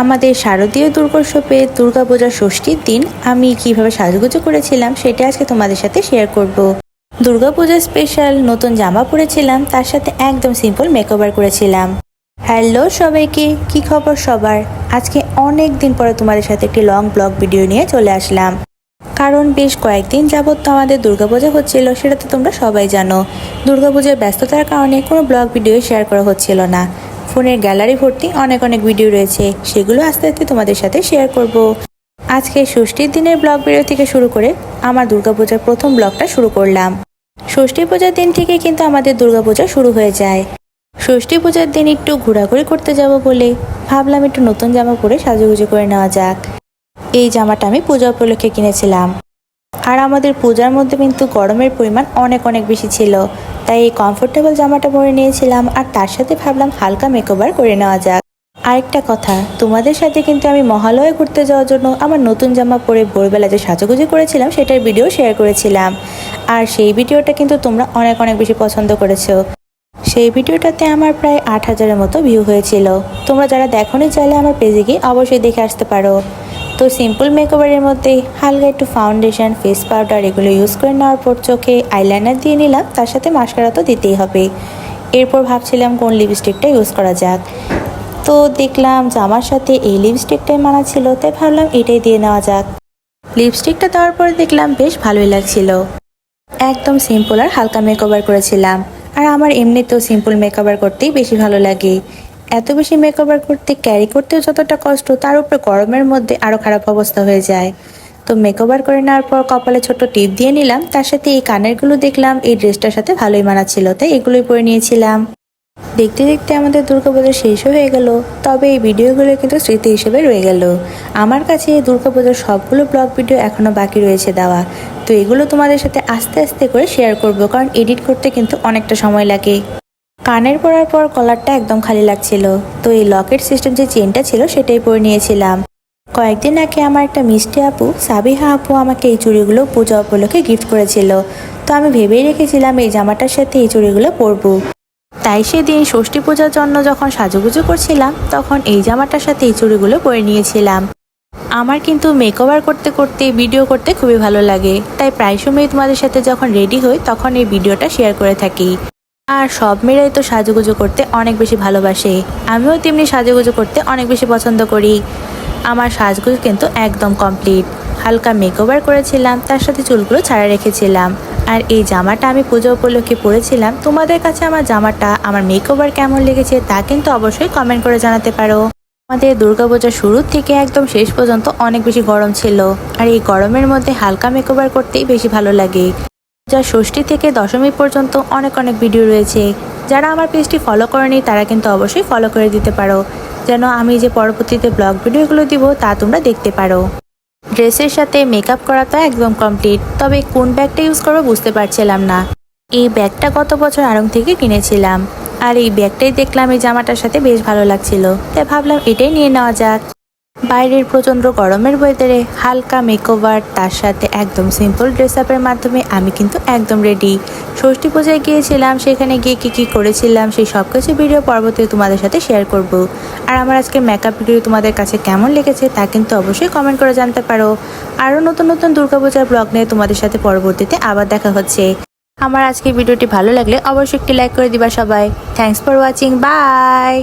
আমাদের শারদীয় দুর্গোৎসবে দুর্গাপূজার ষষ্ঠীর দিন আমি কীভাবে সাজুগুজু করেছিলাম সেটা আজকে তোমাদের সাথে শেয়ার করব। দুর্গাপূজার স্পেশাল নতুন জামা পরেছিলাম, তার সাথে একদম সিম্পল মেকওভার করেছিলাম। হ্যালো সবাইকে, কি খবর সবার? আজকে অনেক দিন পরে তোমাদের সাথে একটি লং ব্লগ ভিডিও নিয়ে চলে আসলাম। কারণ বেশ কয়েকদিন যাবৎ তো আমাদের দুর্গাপূজা হচ্ছিল, সেটা তো তোমরা সবাই জানো। দুর্গাপূজার ব্যস্ততার কারণে কোনো ব্লগ ভিডিও শেয়ার করা হচ্ছিল না। ফোনের গ্যালারি ভর্তি অনেক অনেক ভিডিও রয়েছে, সেগুলো আস্তে আস্তে তোমাদের সাথে শেয়ার করব। আজকে ষষ্ঠীর দিনের ব্লগ ভিডিও থেকে শুরু করে আমার দুর্গাপূজার প্রথম ব্লগটা শুরু করলাম। ষষ্ঠী পূজার দিন থেকে কিন্তু আমাদের দুর্গাপূজা শুরু হয়ে যায়। ষষ্ঠী পূজার দিন একটু ঘোরাঘুরি করতে যাব বলে ভাবলাম একটু নতুন জামা পরে সাজুগুজু করে নেওয়া যাক। এই জামাটা আমি পূজা উপলক্ষে কিনেছিলাম। আর আমাদের পূজার মধ্যে কিন্তু গরমের পরিমাণ অনেক অনেক বেশি ছিল। তাই এই কমফোর্টেবল জামাটা পরে নিয়েছিলাম আর তার সাথে ভাবলাম হালকা মেকওভার করে নেওয়া যাক। আরেকটা কথা, তোমাদের সাথে কিন্তু আমি মহালয়ে ঘুরতে যাওয়ার জন্য আমার নতুন জামা পরে ভোরবেলা যে সাজুগুজু করেছিলাম সেটার ভিডিও শেয়ার করেছিলাম। আর সেই ভিডিওটা কিন্তু তোমরা অনেক অনেক বেশি পছন্দ করেছ। সেই ভিডিওটাতে আমার প্রায় আট হাজারের মতো ভিউ হয়েছিল। তোমরা যারা দেখোনি, চাইলে আমার পেজে গিয়ে অবশ্যই দেখে আসতে পারো। তো সিম্পল মেকওভারের মধ্যে হালকা একটু ফাউন্ডেশন ফেস পাউডার এগুলো ইউজ করে নেওয়ার পর চোখে আইলাইনার দিয়ে নিলাম, তার সাথে মাস্কারা তো দিতেই হবে। এরপর ভাবছিলাম কোন লিপস্টিকটা ইউজ করা যাক। তো দেখলাম যে আমার সাথে এই লিপস্টিকটাই মানা ছিল, তাই ভাবলাম এটাই দিয়ে নেওয়া যাক। লিপস্টিকটা দেওয়ার পরে দেখলাম বেশ ভালোই লাগছিল। একদম সিম্পল আর হালকা মেকওভার করেছিলাম। আর আমার এমনিতেও সিম্পল মেকওভার করতেই বেশি ভালো লাগে। এত বেশি মেকওভার করতে ক্যারি করতেও যতটা কষ্ট, তার উপরে গরমের মধ্যে আরও খারাপ অবস্থা হয়ে যায়। তো মেকওভার করে নেওয়ার পর কপালে ছোট টিপ দিয়ে নিলাম। তার সাথে এই কানেরগুলো দেখলাম, এই ড্রেসটার সাথে ভালোই মানাচ্ছিল, তাই এগুলোই পরে নিয়েছিলাম। দেখতে দেখতে আমাদের দুর্গাপূজা শেষও হয়ে গেল, তবে এই ভিডিওগুলো কিন্তু স্মৃতি হিসেবে রয়ে গেল। আমার কাছে এই দুর্গাপূজার সবগুলো ব্লগ ভিডিও এখনও বাকি রয়েছে দেওয়া। তো এগুলো তোমাদের সাথে আস্তে আস্তে করে শেয়ার করব, কারণ এডিট করতে কিন্তু অনেকটা সময় লাগে। কানের পরার পর কলারটা একদম খালি লাগছিল। তো এই লকেট সিস্টেম যে চেনটা ছিল, সেটাই পরে নিয়েছিলাম। কয়েকদিন আগে আমার একটা মিষ্টি আপু, সাবিহা আপু, আমাকে এই চুড়িগুলো পূজা উপলক্ষে গিফট করেছিল। তো আমি ভেবেই রেখেছিলাম এই জামাটার সাথে এই চুড়িগুলো পরবো। তাই সেদিন ষষ্ঠী পূজার জন্য যখন সাজুগুজু করছিলাম, তখন এই জামাটার সাথে এই চুড়িগুলো পরে নিয়েছিলাম। আমার কিন্তু মেকওভার করতে করতে ভিডিও করতে খুবই ভালো লাগে। তাই প্রায় সময় তোমাদের সাথে যখন রেডি হই, তখন এই ভিডিওটা শেয়ার করে থাকি। আর সব মেয়েরাই তো সাজুগুজু করতে অনেক বেশি ভালোবাসে। আমিও তেমনি সাজুগুজু করতে অনেক বেশি পছন্দ করি। আমার সাজগুজ কিন্তু একদম কমপ্লিট হালকা মেকওভার করেছিলাম, তার সাথে চুলগুলো ছাড়া রেখেছিলাম। আর এই জামাটা আমি পুজো উপলক্ষে পরেছিলাম। তোমাদের কাছে আমার জামাটা, আমার মেকওভার কেমন লেগেছে তা কিন্তু অবশ্যই কমেন্ট করে জানাতে পারো। আমাদের দুর্গাপূজার শুরুর থেকে একদম শেষ পর্যন্ত অনেক বেশি গরম ছিল। আর এই গরমের মধ্যে হালকা মেকওভার করতেই বেশি ভালো লাগে। যা ষষ্ঠী থেকে দশমী পর্যন্ত অনেক অনেক ভিডিও রয়েছে। যারা আমার পেজটি ফলো করেনি, তারা কিন্তু অবশ্যই ফলো করে দিতে পারো। যেন আমি যে পরবর্তীতে ব্লগ ভিডিওগুলো দিব, তা তোমরা দেখতে পারো। ড্রেসের সাথে মেকআপ করা তো একদম কমপ্লিট তবে কোন ব্যাগটা ইউজ করব বুঝতে পারছিলাম না। এই ব্যাগটা গত বছর আড়ং থেকে কিনেছিলাম। আর এই ব্যাগটাই দেখলাম এই জামাটার সাথে বেশ ভালো লাগছিল। তাই ভাবলাম এটাই নিয়ে নেওয়া যাক। বাইরের প্রচণ্ড গরমের ওয়েদারে হালকা মেকওভার তার সাথে একদম সিম্পল ড্রেস আপের মাধ্যমে আমি কিন্তু একদম রেডি ষষ্ঠী পূজায় গিয়েছিলাম, সেখানে গিয়ে কী কী করেছিলাম, সেই সব কিছু ভিডিও পর্বতে তোমাদের সাথে শেয়ার করব। আর আমার আজকে মেকআপ ভিডিও তোমাদের কাছে কেমন লেগেছে তা কিন্তু অবশ্যই কমেন্ট করে জানতে পারো। আরও নতুন নতুন দুর্গাপূজার ব্লগ নিয়ে তোমাদের সাথে পরবর্তীতে আবার দেখা হচ্ছে। আমার আজকে ভিডিওটি ভালো লাগলে অবশ্যই একটি লাইক করে দিবা সবাই। Thanks for watching by